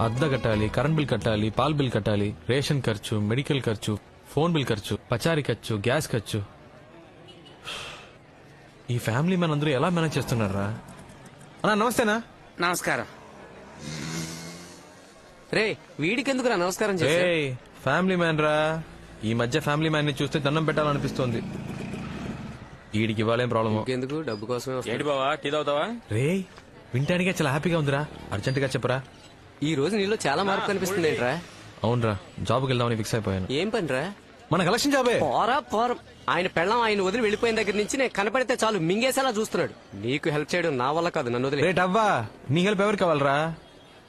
అద్దె కట్టాలి current bill కట్టాలి పాల్ బిల్ కట్టాలి రేషన్ ఖర్చు మెడికల్ ఖర్చు ఫోన్ బిల్ ఖర్చు పచారీ ఖర్చు గ్యాస్ ఖర్చు. ఈ ఫ్యామిలీ మ్యాన్ అందరూ ఎలా మేనేజ్ చేస్తున్నారా? అన్నా నమస్తేనా? నమస్కారం. రే వీడికెందుకురా నమస్కారం రే ఫ్యామిలీ మ్యాన్ రా. ఈ మధ్య ఫ్యామిలీ మ్యాన్ని చూస్తే దండం పెట్టాలనిపిస్తోంది. వీడికి ఇవ్వాలేం ప్రాబ్లమ్ ఎందుకు డబ్బు కోసమే వస్తా. ఏంటి బావా? టీ తాగుతావా? రే వింటానికే చాలా హ్యాపీగా ఉందిరా. అర్జెంట్గా చెప్పరా? ఈ రోజు నీలో చాలా మార్పు కనిపిస్తుంది ఏంట్రా? అవునరా జాబ్కి వెళ్దామని ఫిక్స్ అయిపోయాను. ఏం పనిరా? మన కలెక్షన్ జాబే. పోరా పోరం. ఆయన పెళ్ళం ఆయన వదిలి వెళ్ళిపోయిన దగ్గర నుంచి నేను కనపడితే చాలు మింగేసేలా చూస్తున్నాడు. నీకు హెల్ప్ చేయడం నా వల్ల కాదు నన్ను వదిలే. రేట్ అవ్వా నీ హెల్ప్ ఎవరికి కావాలరా?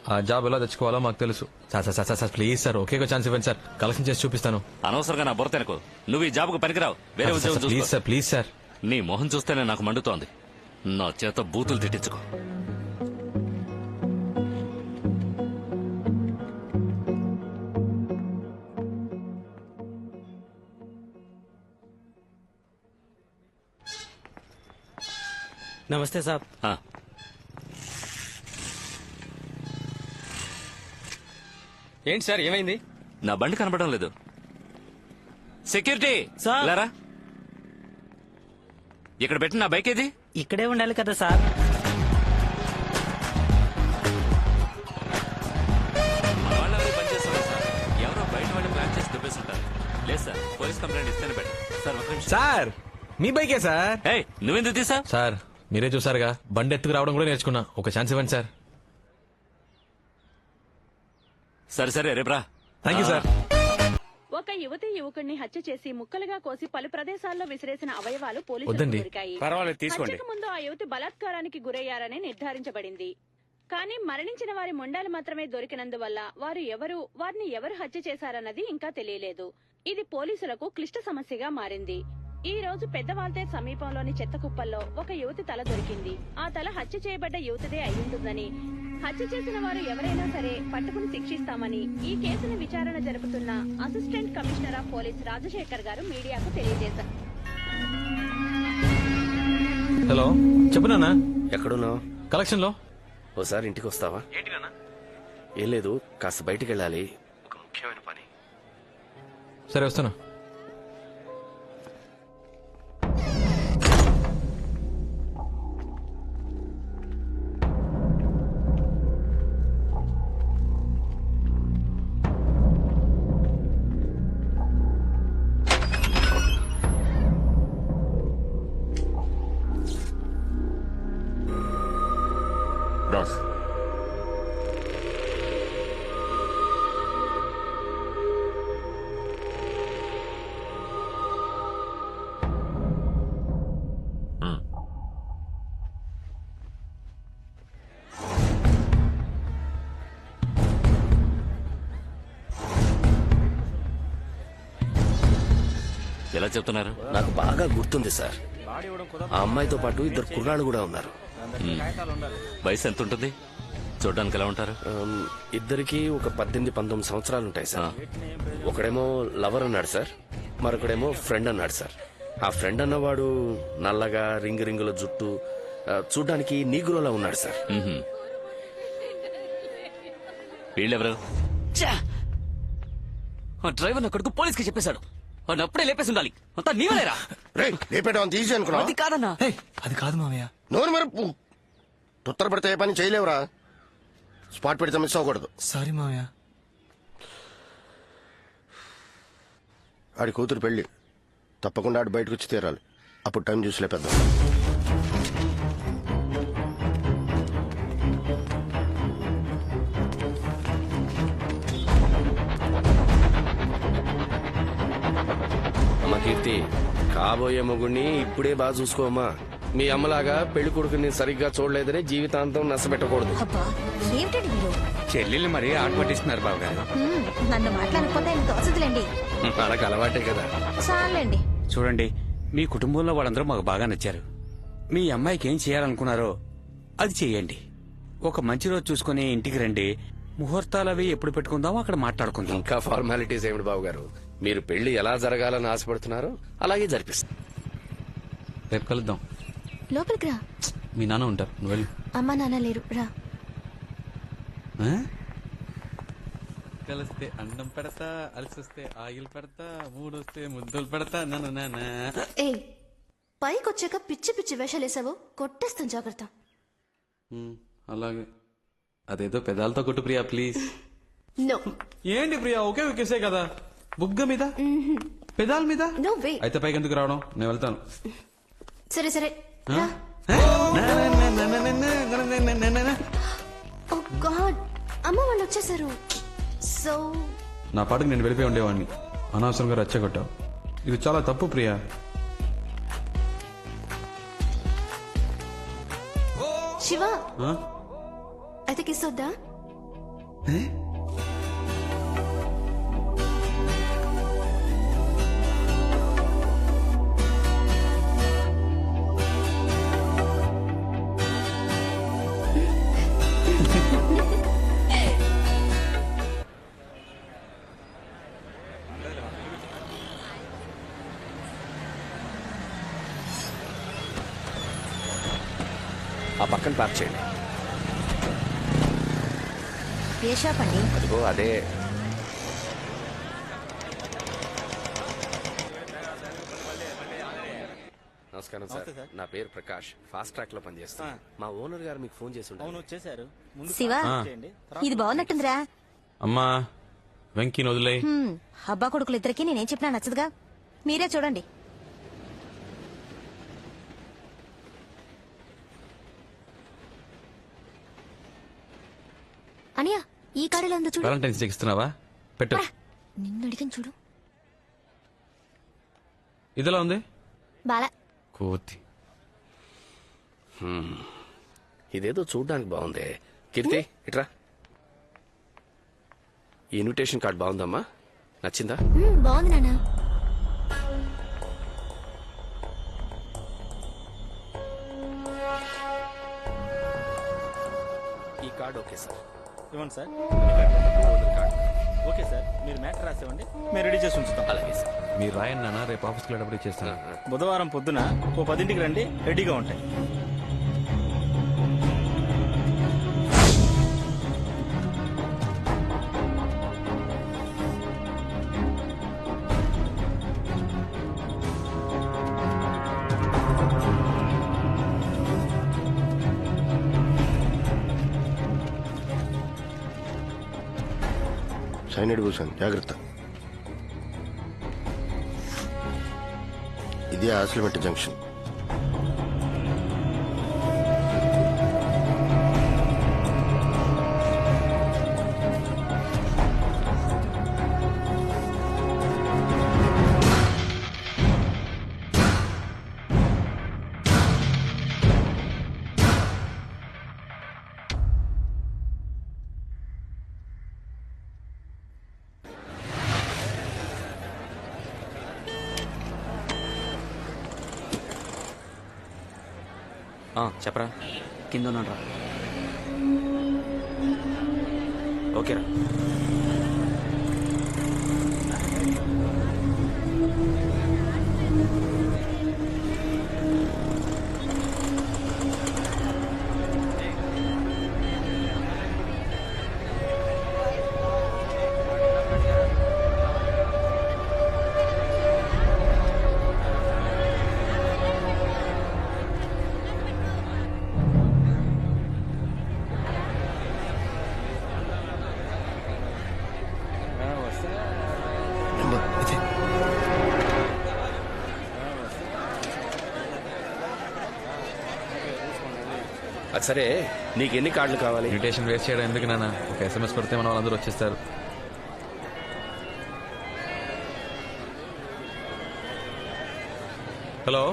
ఆ జాబ్ ఎలా తెచ్చుకోవాలో మాకు తెలుసు. Sir sir sir sir please sir okay chance ఇవ్వండి సార్. కలెక్షన్ చేసి చూపిస్తాను. అనవసరంగా నా బుర్ర తినకు. నువ్వు ఈ జాబ్కు పనికిరావు. వేరే ఉద్యోగం ప్లీజ్ చూసుకో. Sir please sir. నీ మొహం చూస్తేనే నాకు మండుతోంది. నా చేత బూతులు తిట్టించుకో. నమస్తే సాబ్ ఏంటి సార్ ఏమైంది? నా బండి కనపడడం లేదు. సెక్యూరిటీ! సార్. లేరా. ఇక్కడ పెట్టి నా బైక్ ఏది? ఇక్కడే ఉండాలి కదా సార్. మన వాళ్ళు ఎవరు పని చేస్తున్నారు సార్. ఎవరో బయట వాళ్ళు ప్లాన్ చేసి దుబ్బేస్తుంటారు లేదు సార్ పోలీస్ కంప్లైంట్ ఇస్తేనే బెటర్. సార్ ఒక నిమిషం. సార్ మీ బైకే సార్? ఏయ్ నువ్వెందుకు తీసా సార్ మీరే చూసారుగా. బండి ఎత్తుకు రావడం కూడా నేర్చుకున్నా. ఒక ఛాన్స్ ఇవ్వండి సార్. సరే సరే రేపురా థ్యాంక్ యూ సార్. ఒక యువతి యువకుడిని హత్య చేసి ముక్కలుగా కోసి పలు ప్రదేశాల్లో విసిరేసిన అవయవాలు పోలీసులకు వద్దండి. దొరికాయి. పర్వాలేదు తీసుకోండి. హత్యకు ముందు ఆ యువతి బలాత్కారానికి గురయ్యారని నిర్ధారించబడింది. కానీ మరణించిన వారి మొండాలు మాత్రమే దొరికినందువల్ల వారు ఎవరు వారిని ఎవరు హత్య చేశారన్నది ఇంకా తెలియలేదు. ఇది పోలీసులకు క్లిష్ట సమస్యగా మారింది. ఈ రోజు పెద్దవాల్తే సమీపంలోని చెత్త కుప్పల్లో ఒక యువతి తల దొరికింది. ఆ తల హత్య చేయబడ్డ యువతిదే అయ్యుంటుందని. హత్య చేసిన వారు ఎవరైనా సరే పట్టుకుని శిక్షిస్తామని ఈ కేసును విచారణ జరుపుతున్న assistant commissioner of police Rajasekhar garu మీడియాకు తెలియజేశారు. హలో చెప్పు నాన్న. ఎక్కడున్నావు? కలెక్షన్లో ఓసారి ఇంటికి వస్తావా ఏం లేదు కాస్త బయటికి వెళ్ళాలి ఒక ముఖ్యమైన పని. సరే వస్తాను ఎలా చెప్తున్నారు? నాకు బాగా గుర్తుంది సార్. ఆ అమ్మాయితో పాటు ఇద్దరు కుర్రాళ్ళు కూడా ఉన్నారు. వయసు ఎంత ఉంటుంది చూడడానికి ఎలా ఉంటారు? ఇద్దరికి ఒక పద్దెనిమిది పంతొమ్మిది సంవత్సరాలు ఉంటాయి సార్. ఒకడేమో లవర్ అన్నాడు సార్. మరొకడేమో ఫ్రెండ్ అన్నాడు సార్. ఆ ఫ్రెండ్ అన్నవాడు నల్లగా రింగు రింగుల జుట్టు చూడ్డానికి నీగ్రోలా ఉన్నాడు సార్. వీళ్ళెవరు? ఆ డ్రైవర్ నా కొడుకు పోలీస్కి చెప్పేశాడు. అప్పుడే లేపేసి ఉండాలి. అంతా నీవలేరా రే లేపేటం తీసి అనుకున్నా అది కాదన్నా. అది కాదు మామయ్య. నోరు మరపు. తుత్తర పెడితే ఏ పని చేయలేవురా. స్పాట్ పెడితే మిస్ అవ్వకూడదు. సారీ మామయ్య. ఆడి కూతురు పెళ్ళి తప్పకుండా ఆడు బయటకు వచ్చి తీరాలి. అప్పుడు టైం చూసి లేపేద్దాం. కాబోయే మొగుడిని ఇప్పుడే బాగా చూసుకోమ్మా మీ అమ్మలాగా పెళ్ళి కొడుకుని సరిగ్గా చూడలేదని జీవితాంతం నష్టపెట్టకూడదు అబ్బా ఏమిటండి మీరు చెల్లెల్ని మరీ ఆట పట్టిస్తున్నారు బాబు గారు నన్ను మాట్లాడకపోతే ఆయన తోచదులేండి వాళ్ళకి అలవాటే కదా. చాలండి. చూడండి మీ కుటుంబంలో వాళ్ళందరూ మాకు బాగా నచ్చారు. మీ అమ్మాయికి ఏం చేయాలనుకున్నారో అది చెయ్యండి ఒక మంచి రోజు చూసుకుని ఇంటికి రండి. ముహూర్తాలు అవి ఎప్పుడు పెట్టుకుందామో అక్కడ మాట్లాడుకుందాం. ఇంకా ఫార్మాలిటీస్ ఏమిటి బాబు గారు మీరు పెళ్ళి ఎలా జరగాలని ఆశపడుతున్నారో అలాగే జరిపిస్తారు రేపు కలుద్దాం. లోపలికి రా. మీ నాన్న ఉంటారు. నువ్వు వెళ్ళు. అమ్మా నాన్న లేరు. రా. ఆ? కలిస్తే అండం పెడతా అలసిస్తే ఆయిల్ పెడతా మూడొస్తే ముద్దులు పెడతా నన్ను నాన్న ఏ పైకి వచ్చాక పిచ్చి పిచ్చి వేషాలేసావు? కొట్టేస్తాను జాగ్రత్త. అలాగే. అదేదో పెదాలతో కొట్టు ప్రియా ప్లీజ్. నో. ఏంటి ప్రియా ఒకే వికేసే కదా? బుగ్గ మీద పెదాల మీద అయితే పైకి ఎందుకు రావడం నేను వెళ్తాను సరే సరే రా ఓ గాడ్ అమ్మ వాళ్ళు వచ్చేసారు సో నా పాటకు నేను వెళ్ళిపోయి ఉండేవాడిని అనవసరంగా రెచ్చగొట్టావు ఇది చాలా తప్పు ప్రియా శివ ఆ? అయితే కిస్ వద్దా పక్కన పార్క్ చేయండి. ఏ షాప్ అండి అదిగో అదే. నమస్కారం సార్. నా పేరు ప్రకాష్. ఫాస్ట్ ట్రాక్లో పనిచేస్తాను మా ఓనర్ గారు మీకు ఫోన్ చేసి ఉంటారు. వచ్చేసారు. ముందు శివ చేయండి. ఇది బాగున్నట్టుందిరా. అమ్మా వెంకీని వదిలే అబ్బా కొడుకులు ఇద్దరికి నేనేం చెప్పినా నచ్చదుగా? మీరే చూడండి. అనియా ఈ కాడలో ఉందో చూడు. వాలంటైన్స్ డే ఇస్తున్నావా? పెట్టు. నిన్ను అడిగాను చూడు. ఇదిలా ఉంది? బాలా. కోతి. ఇదేదో చూడడానికి బాగుంది. కీర్తి ఇట్రా. ఈ ఇన్విటేషన్ కార్డ్ బాగుందమ్మా. నచ్చిందా? హ్మ్, బాగుంది నాన్న. ఈ కార్డ్ ఓకే సార్. ఇవ్వండి సార్. ఓకే సార్ మీరు మ్యాటర్ రాసేవ్వండి మేము రెడీ చేసి ఉంచుతాం. అలాగే సార్. మీరు రాయండి నాన్న రేపు ఆఫీస్కి వెళ్ళేటప్పుడు ఇచ్చేస్తాను. బుధవారం పొద్దున ఓ పదింటికి రండి రెడీగా ఉంటాయి. సైనడ్ కూర్చోండి. జాగ్రత్త. ఇది ఆసిలమెట్ జంక్షన్. చెప్పరా. కింద ఉన్నాను రా. ఓకేరా అది సరే నీకు ఎన్ని కార్డులు కావాలి? ఇన్విటేషన్ వేస్ట్ చేయడం ఎందుకు నాన్న? ఒక ఎస్ఎంఎస్ పెడితే మన వాళ్ళందరూ వచ్చేస్తారు. హలో?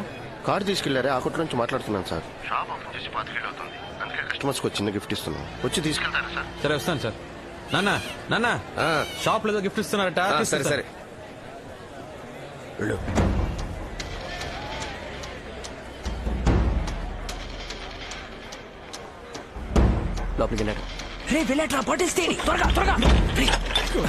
కార్ తీసుకెళ్ళారే ఆ కొట్టు నుంచి మాట్లాడుతున్నాను సార్. షాప్ ఓపెన్ చేసి పాతికేళ్ళు అవుతుంది. అందుకే కస్టమర్స్కి చిన్న గిఫ్ట్ ఇస్తున్నాం వచ్చి తీసుకెళ్తారా సార్? సరే వస్తాను సార్. నాన్న నాన్న ఆ, షాప్లో ఏదో గిఫ్ట్ ఇస్తున్నారట సరే. సరే. వెళ్ళు. లోపలికి వెళ్ళాడు. రే వెళ్ళట్రా పట్టిస్తే త్వరగా త్వరగా.